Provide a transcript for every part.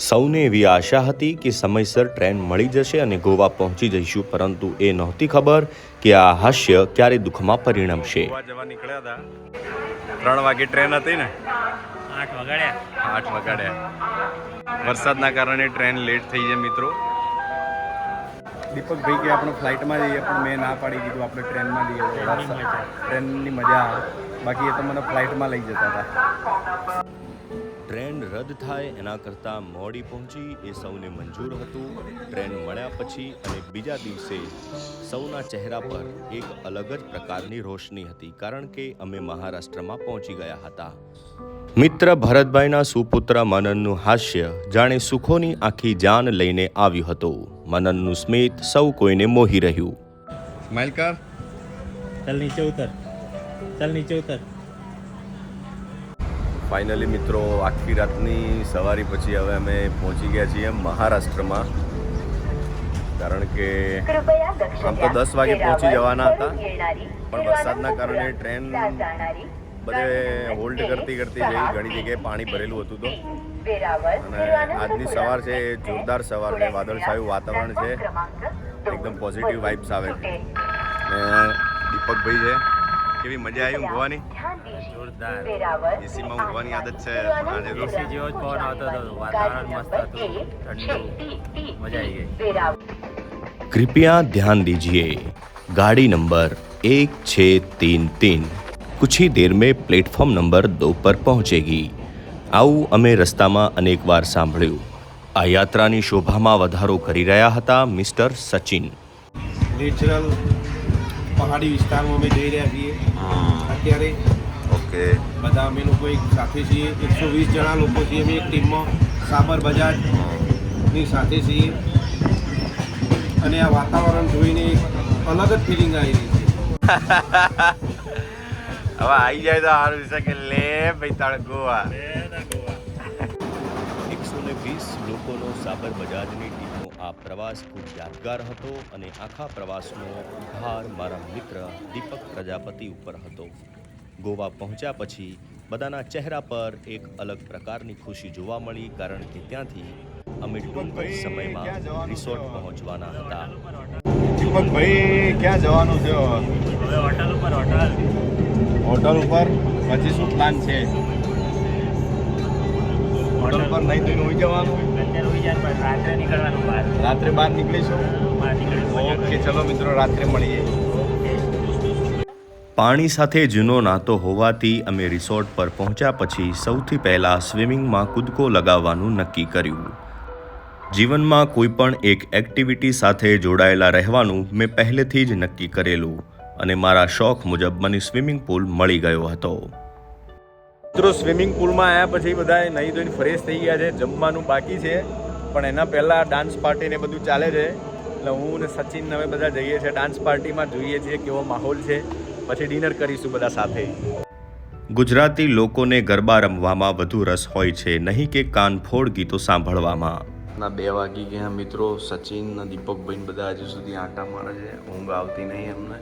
સૌને એવી આશા હતી કે સમયસર ટ્રેન મળી જશે અને ગોવા પહોંચી જઈશું પરંતુ એ નહોતી ખબર કે આ હાસ્ય ક્યારે દુઃખમાં પરિણમશે. જવા નીકળ્યા હતા. ત્રણ વાગે ટ્રેન હતી ને? આઠ વગાડ્યા. આઠ વગાડ્યા. વરસાદના કારણે ટ્રેન લેટ થઈ છે મિત્રો. દીપકભાઈ કે આપણે ફ્લાઇટમાં જઈએ પણ મેં ના પાડી દીધું આપણે ટ્રેનમાં જઈએ. ટ્રેનની મજા. ટ્રેનની મજા બાકી એ તો મને ફ્લાઇટમાં લઈ જતા હતા. ટ્રેન રદ થાય એના કરતાં મોડી પહોંચી એ સૌને મંજૂર હતું. ટ્રેન મળ્યા પછી અને બીજા દિવસે સૌના ચહેરા પર એક અલગ જ પ્રકારની રોશની હતી કારણ કે અમે મહારાષ્ટ્રમાં પહોંચી ગયા હતા. મિત્ર ભરતભાઈના સુપુત્ર મનનનું હાસ્ય જાણે સુખોની આખી જાન લઈને આવ્યું હતું. મનનનું સ્મિત સૌ કોઈને મોહી રહ્યું. સ્માઇલ કર. ચાલ નીચે ઉતર. ચાલ નીચે ઉતર. ફાઇનલી મિત્રો આખી રાતની સવારી પછી હવે અમે પહોંચી ગયા છીએ મહારાષ્ટ્રમાં. કારણ કે આમ તો દસ વાગે પહોંચી જવાના હતા પણ વરસાદના કારણે ટ્રેન બધે હોલ્ડ કરતી કરતી જઈ ઘણી જગ્યાએ પાણી ભરેલું હતું તો. અને આજની સવાર છે એ જોરદાર સવાર છે વાદળછાયું વાતાવરણ છે. એકદમ પોઝિટિવ વાઇબ્સ આવે. છે દીપકભાઈ છે. કેવી મજા આવી ઊંઘવાની જોરદાર એસીમાં ઊંઘવાની આદત છે પણ આજે તો એસી જેવો જ પવન આવતો હતો વાતાવરણ મસ્ત હતું ઠંડુ મજા આવી ગઈ कृपया ध्यान दीजिए गाड़ी नंबर एक छः तीन तीन कुछ ही देर में प्लेटफॉर्म नंबर दो पर पहुंचेगी આવું અમે રસ્તામાં અનેકવાર સાંભળ્યું આ યાત્રાની શોભામાં વધારો કરી રહ્યા હતા મિસ્ટર સચિન નેચરલ પહાડી વિસ્તારમાં અમે જઈ રહ્યા છીએ. અત્યારે ઓકે. બધા અમે લોકો એક સાથે છીએ. એકસો વીસ જણા લોકો છીએ અમે એક ટીમમાં. સાબર બજાજની સાથે છીએ. અને આ વાતાવરણ જોઈને અલગ જ ફિલિંગ આવી રહી છે. હવે આવી જાય તો સારું છે કે લે ભાઈ તારે ગોવા. એકસો ને વીસ લોકોનો સાબર બજાજની ટીમનો આ પ્રવાસ ખૂબ યાદગાર હતો અને આખા પ્રવાસનો ભાર મારા મિત્ર દીપક પ્રજાપતિ ઉપર હતો. ગોવા પહોંચ્યા પછી બધાના ચહેરા પર એક અલગ પ્રકારની ખુશી જોવા મળી કારણ કે ત્યાંથી અમે ટૂંક જ સમયમાં રિસોર્ટ પહોંચવાના હતા. દીપકભાઈ ક્યાં જવાનું છે હવે હોટલ ઉપર હોટલ. હોટલ ઉપર પછી શું પ્લાન છે? હોટલ પર નહીં તો હોઈ જવાનું. રાત્રે નીકળવાનું બહાર. રાત્રે બહાર નીકળીશું. બહાર નીકળીશું ઓકે ચલો મિત્રો રાત્રે મળીએ. પાણી સાથે જૂનો નાતો હોવાથી અમે રિસોર્ટ પર પહોંચ્યા પછી સૌથી પહેલાં સ્વિમિંગમાં કૂદકો લગાવવાનું નક્કી કર્યું. જીવનમાં કોઈ પણ એક એક્ટિવિટી સાથે જોડાયેલા રહેવાનું મેં પહેલેથી જ નક્કી કરેલું અને મારા શોખ મુજબ મને સ્વિમિંગ પુલ મળી ગયો હતો. મિત્રો સ્વિમિંગ પુલમાં આવ્યા પછી બધા નહીં ધોઈને ફ્રેશ થઈ ગયા છે જમવાનું બાકી છે. પણ એના પહેલાં ડાન્સ પાર્ટી ને બધું ચાલે છે. એટલે હું ને સચિન ને હવે બધા જઈએ છીએ ડાન્સ પાર્ટીમાં જોઈએ છીએ કેવો માહોલ છે. પછી ડિનર કરીશું બધા સાથે. ગુજરાતી લોકોને ગરબા રમવામાં વધુ રસ હોય છે. નહીં કે કાનફોડ ગીતો સાંભળવામાં. ના બે વાગી ગયા મિત્રો. સચિન ને દીપકભાઈ બધા હજુ સુધી આંટા મારે છે. ઊંઘ આવતી નહીં એમને.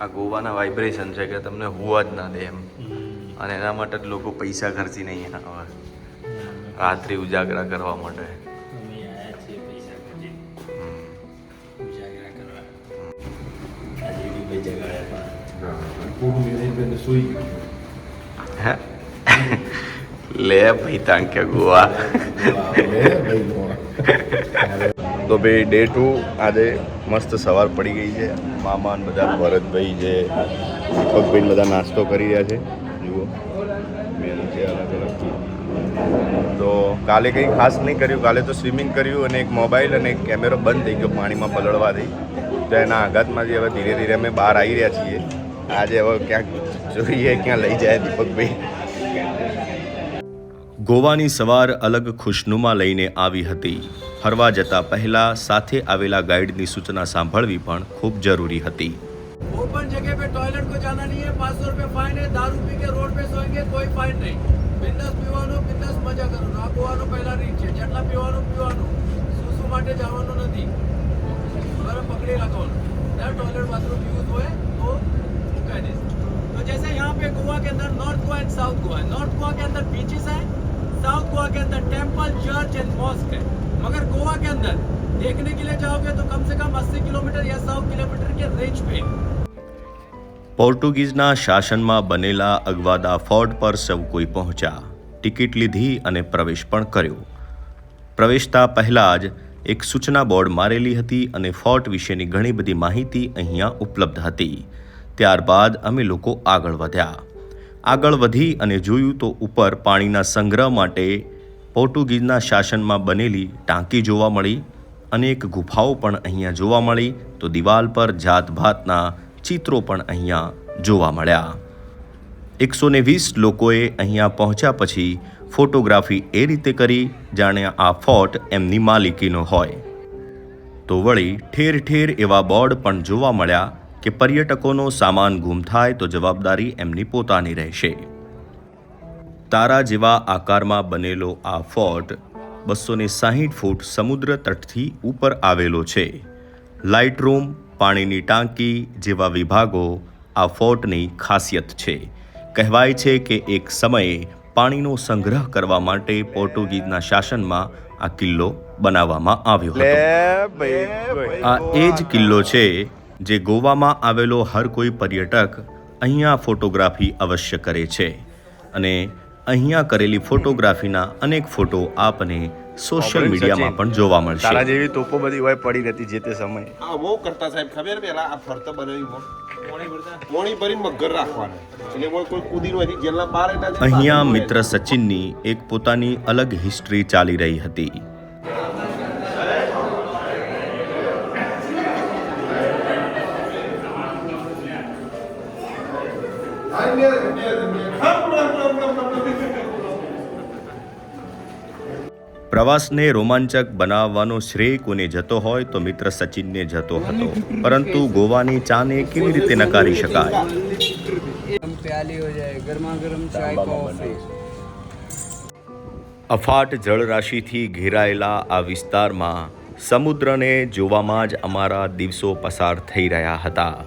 આ ગોવાના વાઇબ્રેશન છે કે તમને હોવા જ ના દે એમ. અને એના માટે જ લોકો પૈસા ખર્ચી નહીં આવે. રાત્રિ ઉજાગરા કરવા માટે. લે ભાઈ તાંકે ગોવા. તો ભાઈ ડે ટુ આજે મસ્ત સવાર પડી ગઈ છે. મામાન બધા ભરતભાઈ છે દીપકભાઈ બધા નાસ્તો કરી રહ્યા છે જુઓ મેનુ છે અલગ અલગ તો કાલે કંઈ ખાસ નહીં કર્યું. કાલે તો સ્વિમિંગ કર્યું અને એક મોબાઈલ અને એક કેમેરો બંધ થઈ ગયો પાણીમાં પલળવાથી તો એના આઘાતમાંથી હવે ધીરે ધીરે અમે બહાર આવી રહ્યા છીએ. આજે હવે ક્યાંક જોઈએ, ક્યાં લઈ જાય દીપકભાઈ. ગોવાની સવાર અલગ ખુશનુમા લઈને આવી હતી. ફરવા જતા પહેલા સાથે આવેલા ગાઈડની સૂચના સાંભળવી પણ ખૂબ જરૂરી હતી. ओपन जगह पे टॉयलेट को जाना नहीं है, पाँच सौ रुपये फाइन है, दारू पी के रोड पे सोएँगे, कोई फाइन नहीं। બિઝનેસ પીવાનો બિઝનેસ મજા કરો નાખવાનો પહેલા રીત છે જેટલા પીવાનું પીવાનું શું શું માટે જવાનું નથી બરાબર પકડી રાખવાનું ત્યાં ટોયલેટ બાથરૂમ યુઝ હોય तो મુકાઈ दे। तो जैसे यहाँ पे गोवा के अंदर north Goa and south Goa है। नॉर्थ गोवा के अंदर बीचेस है साउथ गोवा के अंदर टेंपल चर्च एंड मॉस्क है। मगर गोवा के अंदर देखने के लिए जाओगे तो कम से कम 80 किलोमीटर या 100 किलोमीटर के रेंज पे। પોર્ટુગીઝના શાસનમાં બનેલા અગવાદા ફોર્ટ પર સૌ કોઈ પહોંચ્યા. ટિકિટ લીધી અને પ્રવેશ પણ કર્યો. પ્રવેશતા પહેલાં જ એક સૂચના બોર્ડ મારેલી હતી અને ફોર્ટ વિશેની ઘણી બધી માહિતી અહીંયા ઉપલબ્ધ હતી. ત્યારબાદ અમે લોકો આગળ વધ્યા. આગળ વધી અને જોયું તો ઉપર પાણીના સંગ્રહ માટે પોર્ટુગીઝના શાસનમાં બનેલી ટાંકી જોવા મળી, અનેક ગુફાઓ પણ અહીંયા જોવા મળી, તો દિવાલ પર જાતભાતના ચિત્રો પણ અહીંયા જોવા મળ્યા. એકસો ને વીસ લોકોએ અહીંયા પહોંચ્યા પછી ફોટોગ્રાફી એ રીતે કરી જાણે આ ફોર્ટ એમની માલિકીનો હોય. તો વળી ઠેર ઠેર એવા બોર્ડ પણ જોવા મળ્યા કે પર્યટકોનો સામાન ગુમ થાય તો જવાબદારી એમની પોતાની રહેશે. તારા જેવા આકારમાં બનેલો આ ફોર્ટ બસો ને સાહીઠ ફૂટ સમુદ્ર તટથી ઉપર આવેલો છે. લાઇટ રૂમ પાણીની ટાંકી જેવા વિભાગો આ ફોર્ટની ખાસિયત છે. કહેવાય છે કે એક સમયે પાણીનો સંગ્રહ કરવા માટે પોર્ટુગીઝના શાસનમાં આ કિલ્લો બનાવવામાં આવ્યો હતો. આ એ જ કિલ્લો છે જે ગોવામાં આવેલો હર કોઈ પર્યટક અહીંયા ફોટોગ્રાફી અવશ્ય કરે છે. અને અહીંયા કરેલી ફોટોગ્રાફીના અનેક ફોટો આપને સોશિયલ મીડિયામાં પણ જોવા તારા મળશે જેવી તોપો બધી હોય પડી રહેતી જે તે સમયે. આ બહુ કરતા સાહેબ ખબર પેલા આ ફરતા બનાવી મોણી ભરીને મગર રાખવાના. એટલે કોઈ કૂદી નો જેલના બાર અહીંયા મિત્ર સચિનની એક પોતાની અલગ હિસ્ટ્રી ચાલી રહી હતી. પ્રવાસને રોમાંચક બનાવવાનો શ્રેય કોને જતો હોય તો મિત્ર સચિનને જતો હતો. પરંતુ ગોવાની ચાને કેવી રીતે નકારી શકાય? અફાટ જળરાશિથી ઘેરાયેલા આ વિસ્તારમાં સમુદ્રને જોવામાં જ અમારા દિવસો પસાર થઈ રહ્યા હતા.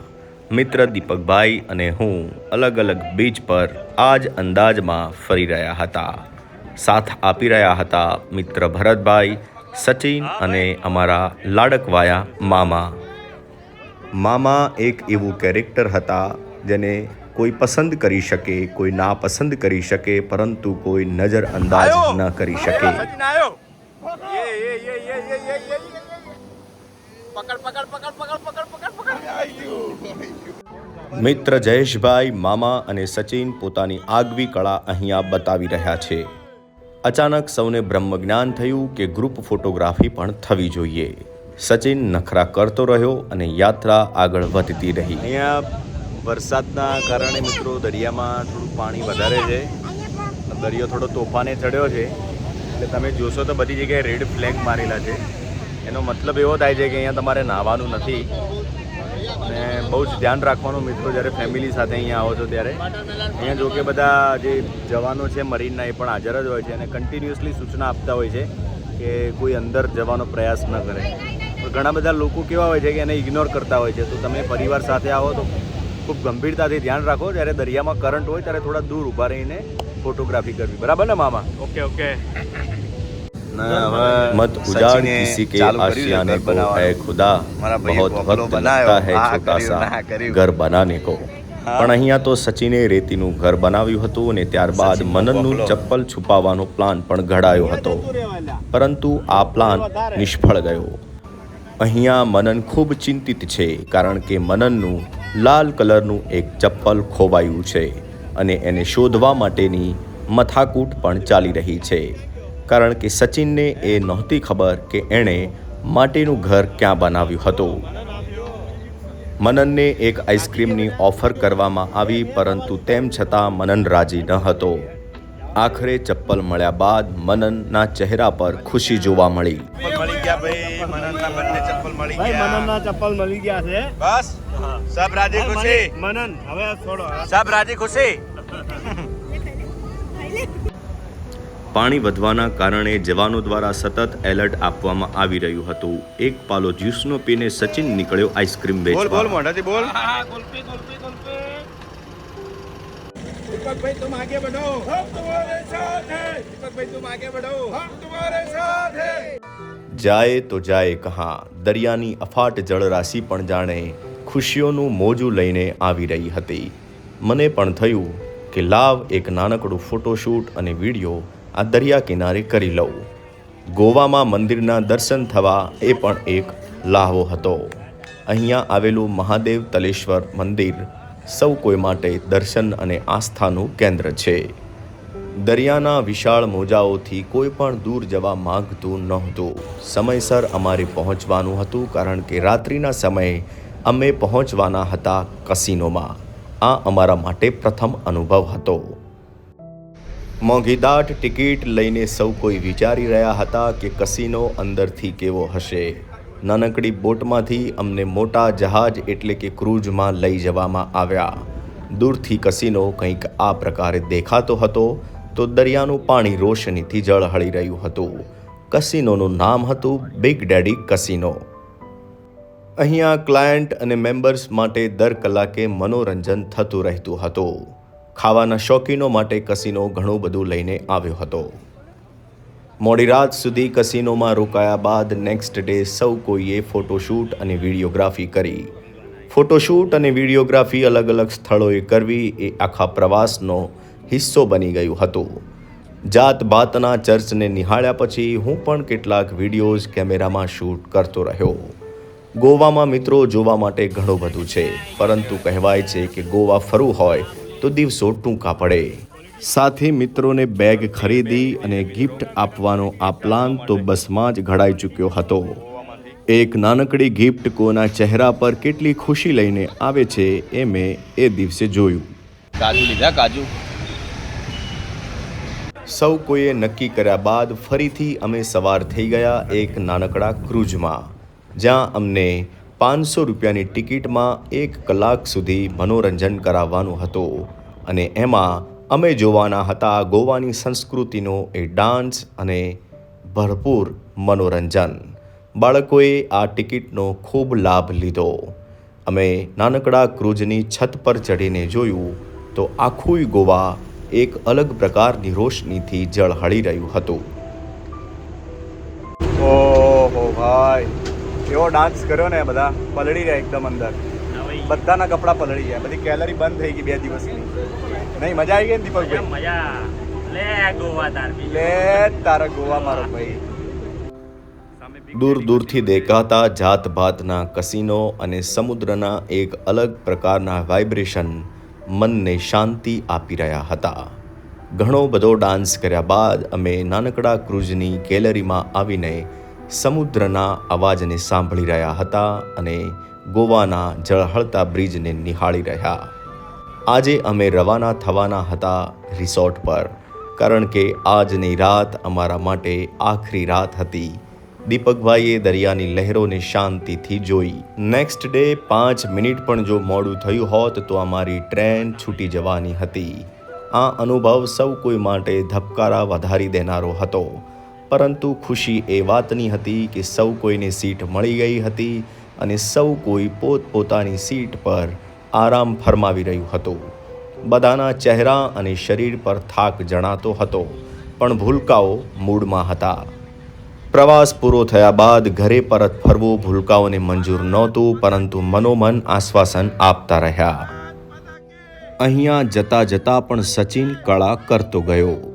મિત્ર દીપકભાઈ અને હું અલગ અલગ બીચ પર આ જ અંદાજમાં ફરી રહ્યા હતા. સાથ આપી રહ્યા હતા મિત્ર ભરતભાઈ સચિન અને અમારા લાડકવાયા મામા. મામા એક એવું કેરેક્ટર હતા જેને કોઈ પસંદ કરી શકે કોઈ ના પસંદ કરી શકે પરંતુ કોઈ નજર અંદાજ ન કરી શકે. મિત્ર જયેશભાઈ મામા અને સચિન પોતાની આગવી કળા અહીંયા બતાવી રહ્યા છે. અચાનક સૌને બ્રહ્મજ્ઞાન થયું કે ગ્રુપ ફોટોગ્રાફી પણ થવી જોઈએ. સચિન નખરા કરતો રહ્યો અને યાત્રા આગળ વધતી રહી. અહીંયા વરસાદના કારણે મિત્રો દરિયામાં થોડું પાણી વધારે છે. દરિયો થોડો તોફાને ચડ્યો છે. એટલે તમે જોશો તો બધી જગ્યાએ રેડ ફ્લેગ મારેલા છે. એનો મતલબ એવો થાય છે કે અહીંયા તમારે નાહવાનું નથી. અને બહુ જ ધ્યાન રાખવાનું મિત્રો, જ્યારે ફેમિલી સાથે અહીંયા આવો છો ત્યારે. અહીંયા જો કે બધા જે જવાનો છે, મરીનના એ પણ હાજર જ હોય છે અને કન્ટિન્યુઅસલી સૂચના આપતા હોય છે કે કોઈ અંદર જવાનો પ્રયાસ ન કરે. પણ ઘણા બધા લોકો કેવા હોય છે કે એને ઇગ્નોર કરતા હોય છે. તો તમે પરિવાર સાથે આવો તો ખૂબ ગંભીરતાથી ધ્યાન રાખો. જ્યારે દરિયામાં કરંટ હોય ત્યારે થોડા દૂર ઊભા રહીને ફોટોગ્રાફી કરવી. બરાબર ને, મામા? ઓકે ઓકે मत उजाड़ किसी के आशियाने को है खुदा મારા ભાઈએ बहुत બગલો वक्त બનાવ્યો. लगता है આ छोटा કર્યું, ના सा કર્યું. ઘર બનાને को પણ અહીંયા તો સચિને રેતીનું ઘર બનાવ્યું હતું અને ત્યારબાદ સચિનનો મનનનું બગલો. ચપ્પલ છુપાવવાનો પ્લાન પણ ઘડાયો હતો પરંતુ આ પ્લાન નિષ્ફળ ગયો અહીંયા મનન ખૂબ ચિંતિત છે કારણ કે મનનનું લાલ કલરનું એક ચપ્પલ ખોવાયું છે અને એને શોધવા માટેની મથાકૂટ પણ ચાલી રહી છે કારણ કે સચિનને એ નહોતી ખબર કે એણે માટીનું ઘર ક્યાં બનાવ્યું હતું. મનનને એક આઈસ્ક્રીમની ઓફર કરવામાં આવી પરંતુ તેમ છતાં મનન રાજી ન હતો. આખરે ચપ્પલ મળ્યા બાદ મનનના ચહેરા પર ખુશી જોવા મળી. મળી ગયા ભાઈ મનનના બંને ચપ્પલ મળી ગયા. મનનના ચપ્પલ મળી ગયા છે. બસ સબ રાજી ખુશી? મનન હવે છોડો સબ રાજી ખુશી? પાણી વધવાના કારણે જવાનો દ્વારા સતત એલર્ટ આપવામાં આવી રહ્યું હતું એક પાલો જ્યુસનો પીને સચિન નીકળ્યો આઈસ્ક્રીમ બોલ બોલ વેચવા મોઢાથી બોલ दीपक भाई तुम आगे बढ़ो हम तुम्हारे साथ हैं दीपक भाई तुम आगे बढ़ो हम तुम्हारे साथ જાય તો જાય કહા દરિયાની અફાટ જળરાશિ પણ જાણે ખુશીઓનું મોજું લઈને આવી રહી હતી મને પણ થયું કે લાવ એક નાનકડું ફોટોશૂટ અને વિડીયો આ દરિયા કિનારે કરી લઉં. ગોવામાં મંદિરના દર્શન થવા એ પણ એક લાહવો હતો. અહીંયા આવેલું મહાદેવ તલેશ્વર મંદિર સૌ કોઈ માટે દર્શન અને આસ્થાનું કેન્દ્ર છે. દરિયાના વિશાળ મોજાઓથી કોઈ પણ દૂર જવા માંગતું નહોતું. સમયસર અમારે પહોંચવાનું હતું કારણ કે રાત્રિના સમયે અમે પહોંચવાના હતા કસિનોમાં. આ અમારા માટે પ્રથમ અનુભવ હતો. મોંઘીદાટ ટિકિટ લઈને સૌ કોઈ વિચારી રહ્યા હતા કે કસીનો અંદરથી કેવો હશે. નાનકડી બોટમાંથી અમને મોટા જહાજ એટલે કે ક્રૂઝમાં લઈ જવામાં આવ્યા. દૂરથી કસીનો કંઈક આ પ્રકારે દેખાતો હતો તો દરિયાનું પાણી રોશનીથી ઝળહળી રહ્યું હતું. કસિનોનું નામ હતું બિગ ડેડી કસિનો અહીંયા ક્લાયન્ટ અને મેમ્બર્સ માટે દર કલાકે મનોરંજન થતું રહેતું હતું. ખાવાના શોખીનો માટે કસિનો ઘણું બધું લઈને આવ્યો હતો. મોડી રાત સુધી કસિનોમાં રોકાયા બાદ નેક્સ્ટ ડે સૌ કોઈએ ફોટોશૂટ અને વિડીયોગ્રાફી કરી. ફોટોશૂટ અને વિડીયોગ્રાફી અલગ અલગ સ્થળોએ કરવી એ આખા પ્રવાસનો હિસ્સો બની ગયું હતું. જાત બાતના ચર્ચને નિહાળ્યા પછી હું પણ કેટલાક વિડીયોઝ કેમેરામાં શૂટ કરતો રહ્યો. ગોવામાં મિત્રો જોવા માટે ઘણું બધું છે, પરંતુ કહેવાય છે કે ગોવા ફરવું હોય તો દિવસો ટૂંકા પડે. સાથે મિત્રોને બેગ ખરીદી અને ગિફ્ટ આપવાનો આ પ્લાન તો બસમાં જ ઘડાઈ ચૂક્યો હતો. એક નાનકડી ગિફ્ટ કોના ચહેરા પર કેટલી ખુશી લઈને આવે છે એ મેં એ દિવસે જોયું. કાજુ લીધા કાજુ? સૌ કોઈએ નક્કી કર્યા બાદ ફરીથી અમે સવાર થઈ ગયા એક નાનકડા ક્રૂઝમાં જ્યાં અમને પાંચસો રૂપિયાની ટિકિટમાં એક કલાક સુધી મનોરંજન કરાવવાનું હતું અને એમાં અમે જોવાના હતા ગોવાની સંસ્કૃતિનો એ ડાન્સ અને ભરપૂર મનોરંજન. બાળકોએ આ ટિકિટનો ખૂબ લાભ લીધો. અમે નાનકડા ક્રૂઝની છત પર ચડીને જોયું તો આખું ગોવા એક અલગ પ્રકારની રોશનીથી ઝળહળી રહ્યું હતું. ઓહો ભાઈ. એવો ડાન્સ કર્યો ને બધા પલળી રહ્યા એકદમ અંદર. બધાના કપડાં પલળી ગયા. બધી કેલરી બંધ થઈ ગઈ બે દિવસની. નહીં મજા આવી ગઈ ને દીપકભાઈ? મજા? લે ગોવા તાર લે તારા ગોવા મારો ભાઈ. દૂર દૂરથી દેખાતા જાત ભાતના કસિનો અને સમુદ્રના એક અલગ પ્રકારના વાઇબ્રેશન મનને શાંતિ આપી રહ્યા હતા. ઘણો બધો ડાન્સ કર્યા બાદ અમે નાનકડા ક્રૂઝની ગેલેરીમાં આવીને સમુદ્રના અવાજને સાંભળી રહ્યા હતા અને ગોવાના જળહળતા બ્રિજને નિહાળી રહ્યા. આજે અમે રવાના થવાના હતા રિસોર્ટ પર, કારણ કે આજની રાત અમારા માટે આખરી રાત હતી. દીપકભાઈએ દરિયાની લહેરોને શાંતિથી જોઈ. નેક્સ્ટ ડે પાંચ મિનિટ પણ જો મોડું થયું હોત તો અમારી ટ્રેન છૂટી જવાની હતી. આ અનુભવ સૌ કોઈ માટે ધબકારા વધારી દેનારો હતો. પરંતુ ખુશી એ વાતની હતી કે સૌ કોઈને સીટ મળી ગઈ હતી અને સૌ કોઈ પોતપોતાની સીટ પર આરામ ફરમાવી રહ્યું હતું. બધાના ચહેરા અને શરીર પર થાક જણાતો હતો, પણ ભૂલકાઓ મૂડમાં હતા. પ્રવાસ પૂરો થયા બાદ ઘરે પરત ફરવું ભૂલકાઓને મંજૂર નહોતું, પરંતુ મનોમન આશ્વાસન આપતા રહ્યા. અહીંયા જતા જતા પણ સચિન કળા કરતો ગયો.